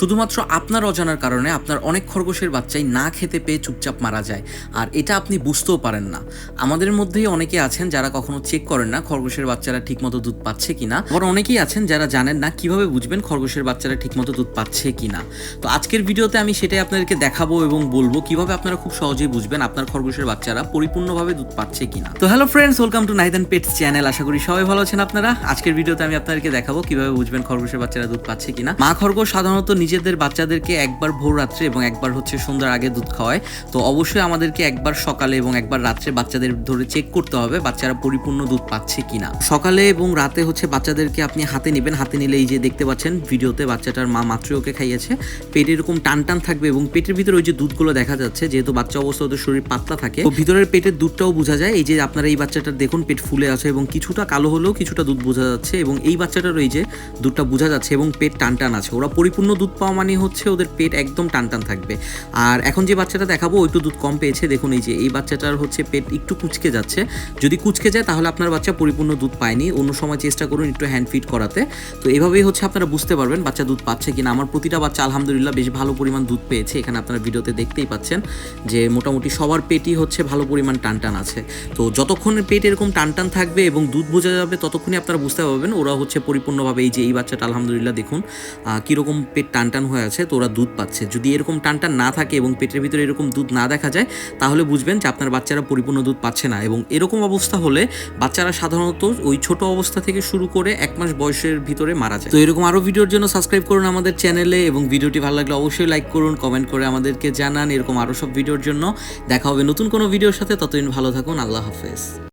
শুধুমাত্র আপনার অজানার কারণে আপনার অনেক খরগোশের বাচ্চাই না খেতে পেয়ে চুপচাপ মারা যায়। আর এটা আপনি বুঝতেও পারেন না। আমাদের মধ্যেই অনেকে আছেন যারা কখনো চেক করেন না খরগোশের বাচ্চারা ঠিকমতো দুধ পাচ্ছে কিনা। আবার অনেকেই আছেন যারা জানেন না কীভাবে বুঝবেন খরগোশের বাচ্চারা ঠিকমতো দুধ পাচ্ছে কিনা। তো আজকের ভিডিওতে আমি সেটাই আপনাদেরকে দেখাবো এবং বলব কীভাবে আপনারা খুব সহজেই বুঝবেন আপনার খরগোশের বাচ্চারা পরিপূর্ণভাবে দুধ পাচ্ছে কিনা। তো hello friends welcome to নাইদান pets channel আশা করি সবাই ভালো আছেন আপনারা। আজকের ভিডিওতে আমি আপনাদেরকে দেখাবো কীভাবে বুঝবেন খরগোশের বাচ্চারা দুধ পাচ্ছে কিনা। মা খরগোশ সাধারণত নিজেদের বাচ্চাদেরকে একবার ভোর রাত্রে এবং একবার হচ্ছে সন্ধ্যার আগে দুধ খাওয়ায়। তো অবশ্যই আমাদেরকে একবার সকালে এবং একবার রাত্রে বাচ্চাদের ধরে চেক করতে হবে, বাচ্চারা পরিপূর্ণ দুধ পাচ্ছে কিনা। সকালে এবং রাতে হচ্ছে বাচ্চাদেরকে আপনি হাতে নেবেন। হাতে নিলে এই যে দেখতে পাচ্ছেন, ভিডিওতে বাচ্চাটার মা মাত্রই ওকে খাইয়েছে। পেট এরকম টান টান থাকবে এবং পেটের ভিতরে ওই যে দুধগুলো দেখা যাচ্ছে, যেহেতু বাচ্চা অবস্থা ওদের শরীর পাতলা থাকে, তো ভিতরের পেটের দুধটাও বোঝা যায়। এই যে আপনারা এই বাচ্চাটার দেখুন, পেট ফুলে আছে এবং কিছুটা কালো হলেও কিছুটা দুধ বোঝা যাচ্ছে এবং এই বাচ্চাটার ওই যে দুধটা বোঝা যাচ্ছে এবং পেট টান টান আছে। ওরা পরিপূর্ণ দুধ পাওয়া মানে হচ্ছে ওদের পেট একদম টান টান থাকবে। আর এখন যে বাচ্চাটা দেখাবো ও একটু দুধ কম পেয়েছে। দেখুন এই যে, এই বাচ্চাটার হচ্ছে পেট একটু কুচকে যাচ্ছে। যদি কুচকে যায়, তাহলে আপনার বাচ্চা পরিপূর্ণ দুধ পায়নি। অন্য সময় চেষ্টা করুন একটু হ্যান্ড ফিট করাতে। তো এভাবেই হচ্ছে আপনারা বুঝতে পারবেন বাচ্চা দুধ পাচ্ছে কিনা। আমার প্রতিটা বাচ্চা, আলহামদুলিল্লাহ, বেশ ভালো পরিমাণ দুধ পেয়েছে। এখানে আপনারা ভিডিওতে দেখতেই পাচ্ছেন যে, মোটামুটি সবার পেটই হচ্ছে ভালো পরিমাণ টান টান আছে। তো যতক্ষণ পেট এরকম টান টান থাকবে এবং দুধ বোঝা যাবে, ততক্ষণই আপনারা বুঝতে পারবেন ওরা হচ্ছে পরিপূর্ণভাবে এই যে, এই বাচ্চাটা, আলহামদুলিল্লাহ, দেখুন কীরকম পেট টান টান হয়ে আছে, তো ওরা দুধ পাচ্ছে। যদি এরকম টান টান না থাকে এবং পেটের ভিতরে এরকম দুধ না দেখা যায়, তাহলে বুঝবেন যে আপনার বাচ্চারা পরিপূর্ণ দুধ পাচ্ছে না। এবং এরকম অবস্থা হলে বাচ্চারা সাধারণত ওই ছোট অবস্থা থেকে শুরু করে এক মাস বয়সের ভিতরে মারা যায়। তো এরকম আরও ভিডিওর জন্য সাবস্ক্রাইব করুন আমাদের চ্যানেলে এবং ভিডিওটি ভালো লাগলে অবশ্যই লাইক করুন, কমেন্ট করে আমাদেরকে জানান এরকম আরও সব ভিডিওর জন্য। দেখা হবে নতুন কোনো ভিডিওর সাথে, ততদিন ভালো থাকুন, আল্লাহ হাফেজ।